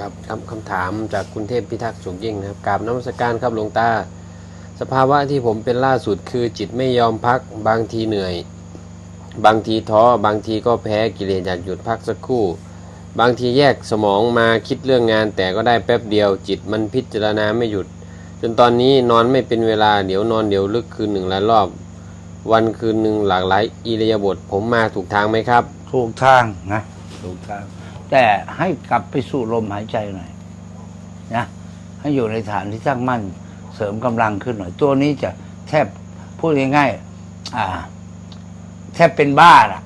ครับคำคำถามจากคุณเทพพิทักษ์สุขยิ่งนะครับกราบนมัสการครับหลวงตา สภาวะที่ผมเป็นล่าสุดคือจิตไม่ยอมพัก บางทีเหนื่อย บางทีท้อ บางทีก็แพ้กิเลสอยากหยุดพักสักครู่ บางทีแยกสมองมาคิดเรื่องงาน แต่ก็ได้แป๊บเดียว จิตมันพิจารณาไม่หยุด จนตอนนี้นอนไม่เป็นเวลาเดี๋ยวนอนเดี๋ยวลึกคืนหนึ่งหลายรอบ วันคืนหนึ่งหลากหลายอิริยาบถผมมาถูกทางไหมครับ ถูกทางนะถูกทาง แต่ให้กลับไปสู่ลมหายใจหน่อยนะให้อยู่ในฐานที่ตั้งมั่นเสริมกำลังขึ้นหน่อย ตัวนี้จะแทบพูดง่ายๆอ่า แทบเป็นบ้าล่ะ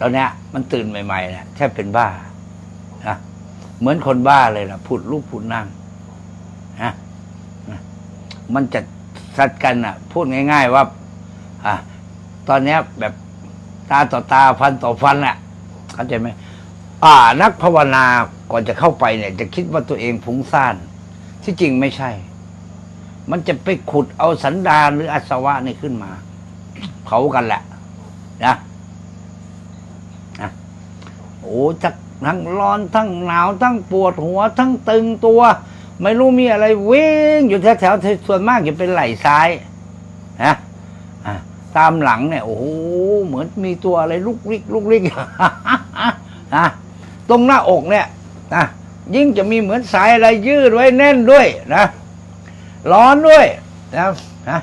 ตอนเนี้ยมันตื่นใหม่ๆเนี่ยแทบเป็นบ้านะเหมือนคนบ้าเลยล่ะพูดลูกพูดนั่งนะมันจะสัดกันอะ พูดง่าย ๆ ว่า อะตอนเนี้ยแบบตาต่อตาฟันต่อฟันอะเข้าใจไหม อ่านักภาวนาก่อนจะเข้าไปเนี่ย จะคิดว่าตัวเองฟุ้งซ่าน ที่จริงไม่ใช่ มันจะไปขุดเอาสันดานหรืออาสวะนี่ขึ้นมาเผากันแหละ นะนะโอ้จักทั้งร้อนทั้งหนาวทั้งปวดหัว ทั้งตึงตัว ไม่รู้มีอะไรวิ่งอยู่แถวๆส่วนมากจะเป็นไหล่ซ้ายนะตามหลังเนี่ย โอ้โหเหมือนมีตัวอะไรลุกลิกลุกลิกนะ ตรงหน้าอกเนี่ยนะยิ่งจะมีเหมือนสายอะไรยืดไว้แน่นด้วยนะร้อนด้วยนะนะ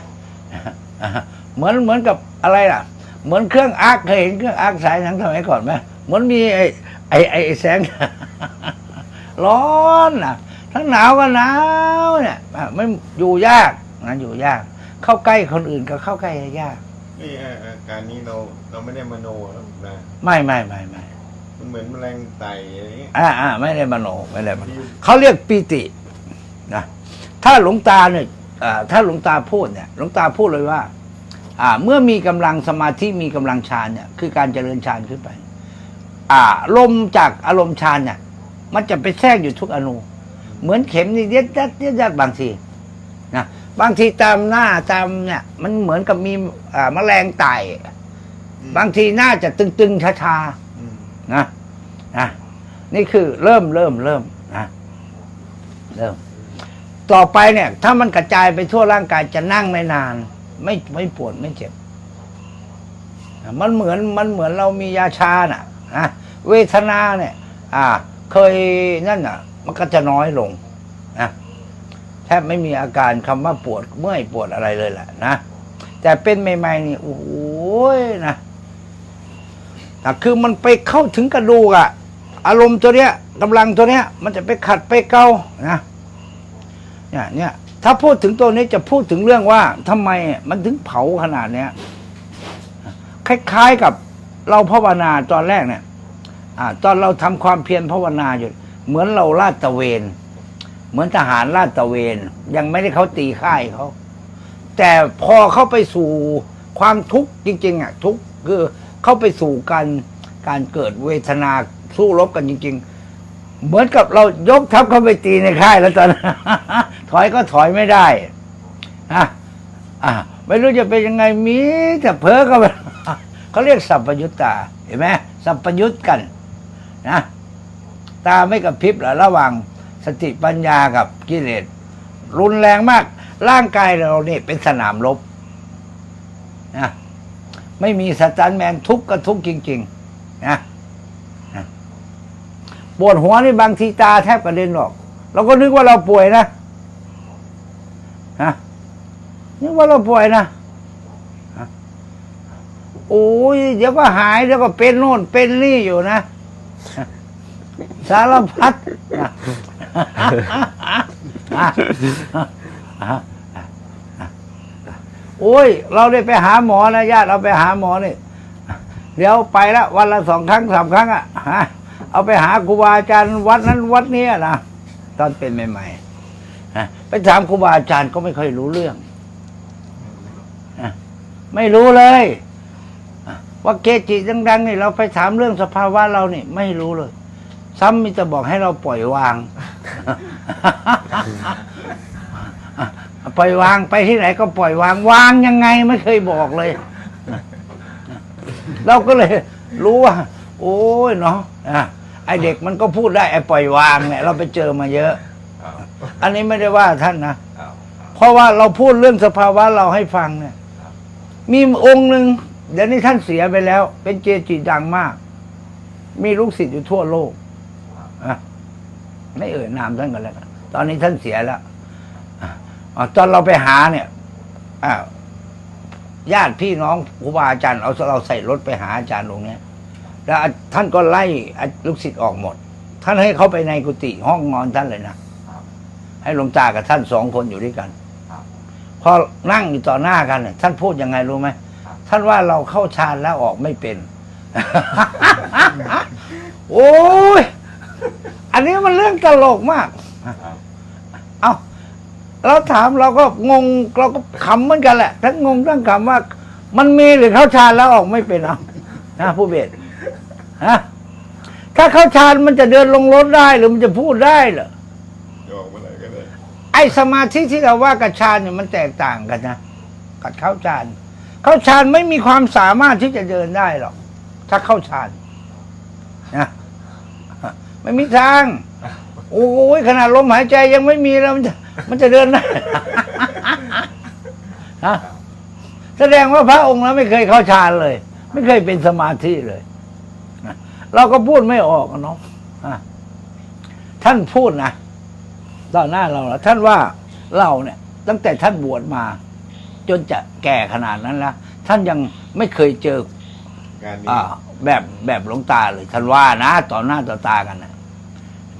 เหมือนเหมือนกับอะไรล่ะ เหมือนเครื่องอาร์คเคยเห็นเครื่องอาร์คสายหนังสมัยก่อนไหมเหมือนมีไอ้ไอ้ไอ้ไอ้แสง ร้อนนะทั้งหนาวก็หนาวเนี่ยอะไม่อยู่ยากนะอยู่ยาก เข้าใกล้คนอื่นก็เข้าใกล้ยากนี่อาอาการนี้เราเราไม่ได้มโนหรอกนะไม่ไม่ไม่ไม่ มันเหมือนแมลงไต่อะไรเงี้ย อ่าอ่าไม่ได้มโนไม่ได้มโนเขาเรียกปีตินะถ้าหลวงตาเนี่ยอ่าถ้าหลวงตาพูดเนี่ยหลวงตาพูดเลยว่า อ่า เมื่อมีกำลังสมาธิมีกำลังฌานเนี่ย คือการเจริญฌานขึ้นไป อ่าลมจากอารมณ์ฌานเนี่ย มันจะไปแทรกอยู่ทุกอนู เหมือนเข็มนี่เย็ดยัดเย็ดยัดบางทีนะบางทีตามหน้าตามเนี่ย มันเหมือนกับมีอ่าแมลงไต่ บางทีหน้าจะตึงๆชาๆอืม นะนะนี่คือเริ่มเริ่มเริ่มนะเริ่ม ต่อไปเนี่ย ถ้ามันกระจายไปทั่วร่างกายจะนั่งไม่นาน ไม่ไม่ปวดไม่เจ็บมันเหมือนมันเหมือนเรามียาชาน่ะนะเวทนาเนี่ย อ่า เคยนั่นน่ะ มันก็จะน้อยลงนะแทบไม่มีอาการคำว่าปวดเมื่อยปวดอะไรเลยแหละนะแต่เป็นใหม่ๆนี่โอ้โหนะ อ่คือมันไปเข้าถึงกระดูกอะอารมณ์ตัวเนี้ยกำลังตัวเนี้ย มันจะไปขัดไปเกานะเนี่ยเนี่ยถ้าพูดถึงตัวนี้จะพูดถึงเรื่องว่าทำไมมันถึงเผาขนาดเนี้ยคล้ายๆกับเราภาวนาตอนแรกเนี่ยอตอนเราทำความเพียรภาวนาอยู่ เหมือนเราลาดตะเวน เหมือนทหารลาดตะเวน ยังไม่ได้เขาตีค่ายเขา แต่พอเข้าไปสู่ความทุกข์จริง ๆอะทุกข์คือ เข้าไปสู่การการเกิดเวทนาสู้รบกันจริง ๆ เหมือนกับเรายกทัพเข้าไปตีในค่ายแล้วตอนถอยก็ถอยไม่ได้อะอะไม่รู้จะเป็นยังไงมีแต่เพ้อก็ไปเขาเรียกสัพพยุตตาเห็นไหมสัพพยุตกันนะตาไม่กระพริบหรอระหว่างสติปัญญากับกิเลสรุนแรงมาก ร่างกายเราเนี่ยเป็นสนามรบนะ ไม่มีสตันแมนทุกข์ก็ทุกข์จริงๆนะปวดหัวนี่บางทีตาแทบกระเด็นออก เราก็นึกว่าเราป่วยนะนะนึกว่าเราป่วยนะโอ้ยเดี๋ยวก็หายเดี๋ยวก็เป็นโน่นเป็นนี่อยู่นะสารพัด โอ้ย เราได้ไปหาหมอนะญาติเราไปหาหมอนี่เดี๋ยวไปละวันละสองครั้งสามครั้งอะฮะเอาไปหาครูบาอาจารย์วัดนั้นวัดนี้นะตอนเป็นใหม่ๆฮะไปถามครูบาอาจารย์ก็ไม่ค่อยรู้เรื่องไม่รู้เลยว่าเกจิดังๆนี่เราไปถามเรื่องสภาวะเราเนี่ยไม่รู้เลย ซ้ำมีแต่บอกให้เราปล่อยวาง ปล่อยวางไปที่ไหนก็ปล่อยวางวางยังไงไม่เคยบอกเลย เราก็เลย รู้ว่า โอ้ยเนาะอะไอเด็กมันก็พูดได้ไอปล่อยวางเนี่ย เราไปเจอมาเยอะครับอันนี้ไม่ได้ว่าท่านนะครับเพราะว่าเราพูดเรื่องสภาวะเราให้ฟังเนี่ยครับมีองค์หนึ่งเดี๋ยวนี้ท่านเสียไปแล้ว เป็นเจจิดังมาก มีลูกศิษย์อยู่ทั่วโลกอะไม่เอ่ยนามท่านกันแล้วกันตอนนี้ท่านเสียแล้วอะอะ ตอนเราไปหาเนี่ยญาติพี่น้องครูบาอาจารย์เอาเราใส่รถไปหาอาจารย์ตรงเนี้ยแล้วท่านก็ไล่ลูกศิษย์ออกหมด ท่านให้เขาไปในกุฏิห้องนอนท่านเลยนะให้หลวงตากับท่านสองคนอยู่ด้วยกันพอนั่งอยู่ต่อหน้ากันเนี่ยท่านพูดยังไงรู้ไหมท่านว่าเราเข้าฌานแล้วออกไม่เป็น โอ้ย อันนี้มันเรื่องตลกมาก เราถามเราก็งงเราก็ขำเหมือนกันแหละ ทั้งงงทั้งขำว่า มันมีหรือเข้าฌานแล้วออกไม่เป็นเอานะผู้เบสฮะถ้าเข้าฌานมันจะเดินลงรถได้หรือมันจะพูดได้เหรอจะออกเมื่อไหร่ก็ได้ไอ้สมาธิที่เราว่ากับฌานเนี่ยมันแตกต่างกันนะกับเข้าฌานเข้าฌานไม่มีความสามารถที่จะเดินได้หรอกถ้าเข้าฌานนะไม่มีทางโอ้ยขนาดลมหายใจยังไม่มีแล้วมันจะ มันจะเดินได้ ฮะแสดงว่าพระองค์นั้นไม่เคยเข้าฌานเลย ไม่เคยเป็นสมาธิเลยนะเราก็พูดไม่ออกอะเนาะอะท่านพูดนะต่อหน้าเราแล้วท่านว่าเราเนี่ย ตั้งแต่ท่านบวชมา จนจะแก่ขนาดนั้นแล้วท่านยังไม่เคยเจอการนี้อ่าแบบแบบหลวงตาเลยท่านว่านะต่อหน้าต่อตากันนะ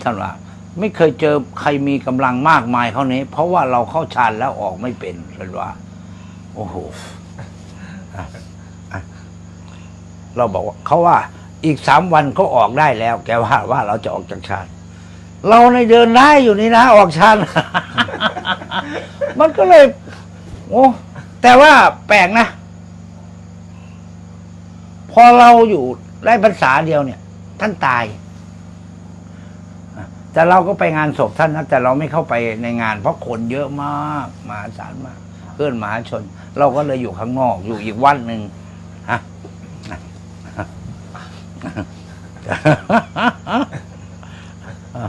ท่านว่า ไม่เคยเจอใครมีกำลังมากมายเท่านี้ เพราะว่าเราเข้าฌานแล้วออกไม่เป็นท่านว่า โอ้โหเราบอกว่าเขาว่า อีกสามวันเขาออกได้แล้ว แกว่าว่าเราจะออกจากฌานเราในเดินได้อยู่นี่นะ ออกฌานมันก็เลย โอ้แต่ว่าแปลกนะ พอเราอยู่ได้พรรษาเดียวเนี่ย ท่านตาย แต่เราก็ไปงานศพท่านนะแต่เราไม่เข้าไปในงาน เพราะคนเยอะมากมหาศาลมากเพื่อนมหาชน เราก็เลยอยู่ข้างนอกอยู่อีกวันหนึ่งฮะ